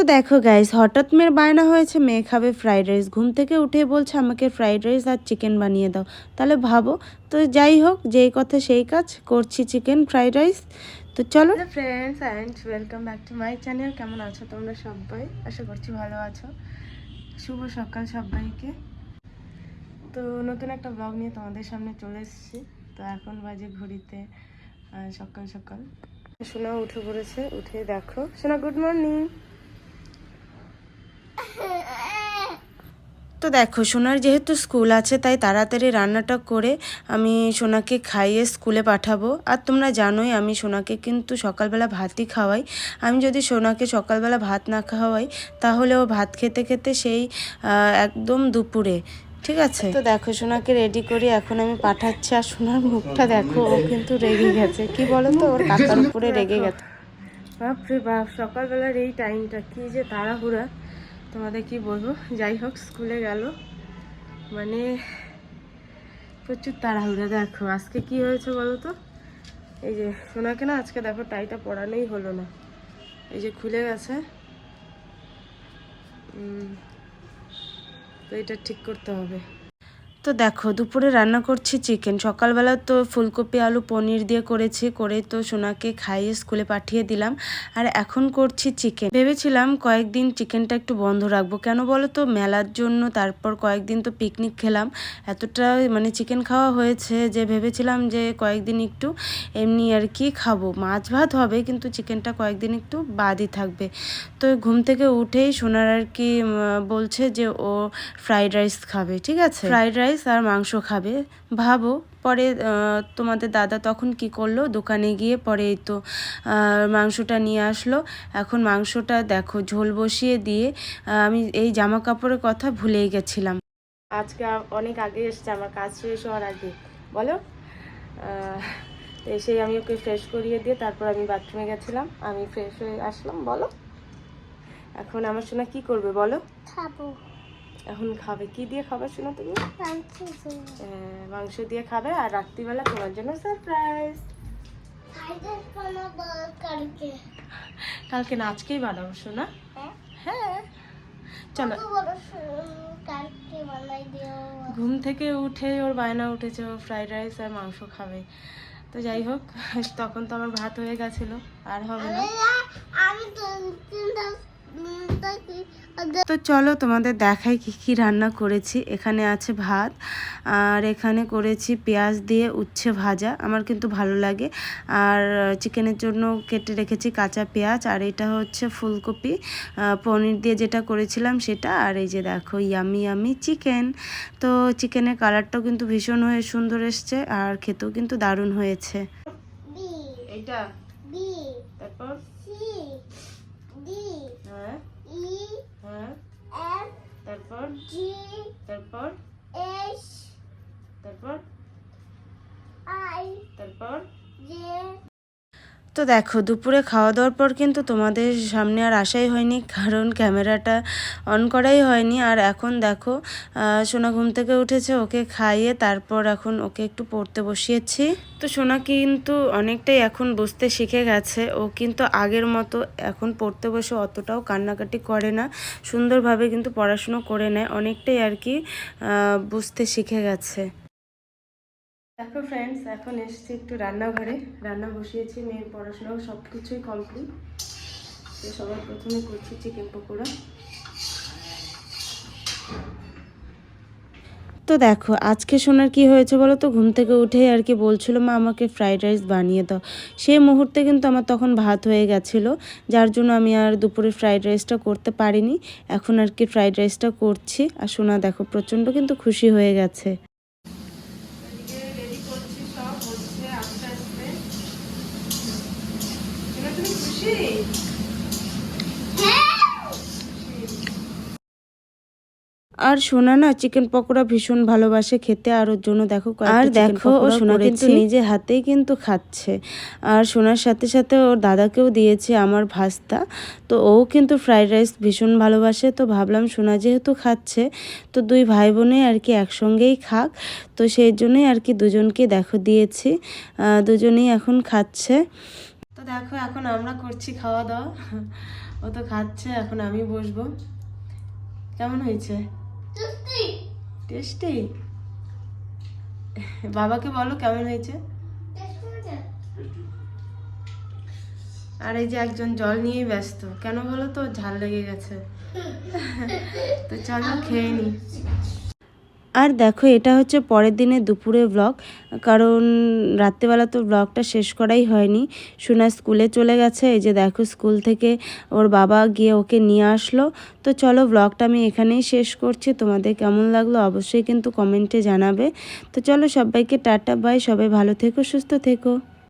তো দেখো গাইস হঠাৎ মেয়ের বায়না হয়েছে, মেয়ে খাবে ফ্রাইড রাইস ঘুম থেকে উঠে বলছে, আমাকে ফ্রাইড রাইস আর চিকেন বানিয়ে দাও। তাহলে ভাবো, তো যাই হোক, যেই কথা সেই কাজ, করছি চিকেন ফ্রাইড রাইস তো চলো। Friends and welcome back to my channel কেমন আছো তোমরা সবাই? আশা করছি ভালো আছো। শুভ সকাল সবাইকে। তো নতুন একটা ব্লগ নিয়ে তোমাদের সামনে চলে এসেছি। তো এখন বাজে ঘড়িতে সকাল সকাল। সোনা উঠে পড়েছে। উঠে দেখো। সোনা গুড মর্নিং তো দেখো সোনার যেহেতু স্কুল আছে তাই তাড়াতাড়ি রান্নাটা করে আমি সোনাকে খাইয়ে স্কুলে পাঠাবো। আর তোমরা জানোই আমি সোনাকে কিন্তু সকালবেলা ভাতই খাওয়াই। আমি যদি সোনাকে সকালবেলা ভাত না খাওয়াই তাহলে ও ভাত খেতে খেতে সেই একদম দুপুরে। ঠিক আছে? তো দেখো সোনাকে রেডি করি এখন আমি পাঠাচ্ছি। আর সোনার মুখটা দেখো ও কিন্তু রেগে গেছে। কি বলো তো ওর কাকার উপরে রেগে গেছে। বাপরে বাপ সকালবেলার এই টাইমটা কি যে তাড়াহুড়া। তোমাদের কি বলব? যাই হোক, স্কুলে গেল। মানে প্রচুর তাড়াহুড়া, দেখো। আজকে কি হয়েছে বলো তো? এই যে, সোনাকে না আজকে দেখো টাইটা পড়ানোই হলো না। এই যে খুলে গেছে। তো এটা ঠিক করতে হবে। তো দেখো, দুপুরে রান্না করছি চিকেন সকালবেলা তো ফুলকপি, আলু, পনির দিয়ে করেছি, করে তো সোনাকে খাইয়ে স্কুলে পাঠিয়ে দিলাম। আর এখন করছি চিকেন ভেবেছিলাম কয়েকদিন চিকেনটা একটু বন্ধ রাখব। কেন বলো তো মেলার জন্য তারপর কয়েকদিন তো পিকনিক খেলাম। এতটা মানে চিকেন খাওয়া হয়েছে যে ভেবেছিলাম যে কয়েকদিন একটু এমনি আর কি খাব। মাছ ভাত হবে, কিন্তু চিকেনটা কয়েকদিন একটু বাদই থাকবে। তো ঘুম থেকে উঠেই সোনার আর কি বলছে যে ও ফ্রাইড রাইস খাবে, ঠিক আছে? ফ্রাইড রাইস আর মাংস খাবে। ভাবো, পরে তোমাদের দাদা তখন কি করল? দোকানে গিয়ে পরে এই তো মাংসটা নিয়ে আসলো। এখন মাংসটা দেখো, ঝোল বসিয়ে দিয়ে আমি এই জামা কাপড়ের কথা ভুলেই গেছিলাম। আজকে অনেক আগে এসছে, আমার কাজ শেষ হওয়ার আগে। বলো? এসে আমি ওকে ফ্রেশ করিয়ে দিয়ে তারপর আমি বাথরুমে গেছিলাম। আমি ফ্রেশ হয়ে আসলাম, বলো? এখন আমার সোনা কি করবে, বলো? খাব। এখন খাবে? কি দিয়ে খাবে শোনো তুমি? মাংস মাংস দিয়ে খাবে আর রাত্রিবেলা তোমার জন্য সারপ্রাইজ কালকে। না আজকেই বানাবো শোনা হ্যাঁ? হ্যাঁ। চলো। ঘুম থেকে উঠে ওর বায়না উঠেছে ও ফ্রাইড রাইস আর মাংস খাবে। তো যাই হোক তখন তো আমার ভাত হয়ে গেছিল আর হবে না। আমি তো চলো তোমাদের দেখাই কি কি রান্না করেছি। এখানে আছে ভাত আর এখানে করেছি পেঁয়াজ দিয়ে উচ্ছে ভাজা। আমার কিন্তু ভালো লাগে। আর চিকেনের জন্য কেটে রেখেছি কাঁচা পেঁয়াজ আর এটা হচ্ছে ফুলকপি পনির দিয়ে যেটা করেছিলাম সেটা। আর এই যে দেখো ইয়ামি ইয়ামি চিকেন। তো চিকেনের কালারটাও কিন্তু ভীষণ হয়ে সুন্দর এসছে আর খেতেও কিন্তু দারুণ হয়েছে। বি। তারপর? সি। ডি হ্যাঁ ই হ্যাঁ এফ তারপর জি তারপর এইচ তারপর আই তারপর জে তো দেখো, দুপুরে খাওয়া দাওয়ার পর কিন্তু তোমাদের সামনে আর আসাই হয়নি, কারণ ক্যামেরাটা অন করাই হয়নি। আর এখন দেখো সোনা ঘুম থেকে উঠেছে, ওকে খাইয়ে তারপর এখন ওকে একটু পড়তে বসিয়েছি। তো সোনা কিন্তু অনেকটাই এখন বুঝতে শিখে গেছে, ও কিন্তু আগের মতো এখন পড়তে বসে অতটাও কান্নাকাটি করে না, সুন্দরভাবে কিন্তু পড়াশুনো করে নেয়, অনেকটাই আর কি বুঝতে শিখে গেছে। দেখো ফ্রেন্ডস এখন এসেছি একটু রান্নাঘরে। রান্না বসিয়েছি, মেয়ের পড়াশোনাও সব কিছুই কমপ্লিট তো সবার প্রথমে করছি চিকেন পকোড়া। তো দেখো, আজকে শোনার কি হয়েছে বলো তো? ঘুম থেকে উঠেই আর কি বলছিল, মা, আমাকে ফ্রাইড রাইস বানিয়ে দাও। সেই মুহূর্তে কিন্তু আমার তখন ভাত হয়ে গেছিল, যার জন্য আমি আর দুপুরে ফ্রাইড রাইসটা করতে পারিনি। এখন আর কি ফ্রাইড রাইসটা করছি। আর সোনা দেখো, প্রচণ্ড কিন্তু খুশি হয়ে গেছে রেডি করছি সব হচ্ছে আস্তে আস্তে এবার তুমি খুশি আর সোনা না চিকেন পকোড়া ভীষণ ভালোবাসে খেতে আর ওর জন্য দেখো আর দেখো ও সোনা কিন্তু নিজে হাতেই কিন্তু খাচ্ছে। আর সোনার সাথে সাথে ওর দাদাকেও দিয়েছে আমার ভাস্তা। তো ও কিন্তু ফ্রাইড রাইস ভীষণ ভালোবাসে। তো ভাবলাম সোনা যেহেতু খাচ্ছে তো দুই ভাই বোনে আর কি একসঙ্গেই খাক। তো সেই জন্যই আর কি দুজনকে দেখো দিয়েছি। দুজনেই এখন খাচ্ছে। দেখো এখন আমরা করছি খাওয়া দাওয়া। ও তো খাচ্ছে এখন আমি বসবো। কেমন হয়েছে? টেস্টি। বাবাকে বলো কেমন হয়েছে? আর এই যে একজন জল নিয়েই ব্যস্ত। কেন বলো তো? ঝাল লেগে গেছে। তো চলো খেয়ে নি। আর দেখো, এটা হচ্ছে পরের দিনে দুপুরে ব্লগ কারণ রাত্রেবেলা তো ব্লগটা শেষ করাই হয়নি। সোনা স্কুলে চলে গেছে, এই যে দেখো স্কুল থেকে ওর বাবা গিয়ে ওকে নিয়ে আসলো। তো চলো ব্লগটা আমি এখানেই শেষ করছি। তোমাদের কেমন লাগল অবশ্যই কিন্তু কমেন্টে জানাবে। তো চলো সবাইকে টাটা বাই সবাই ভালো থেকো, সুস্থ থেকো।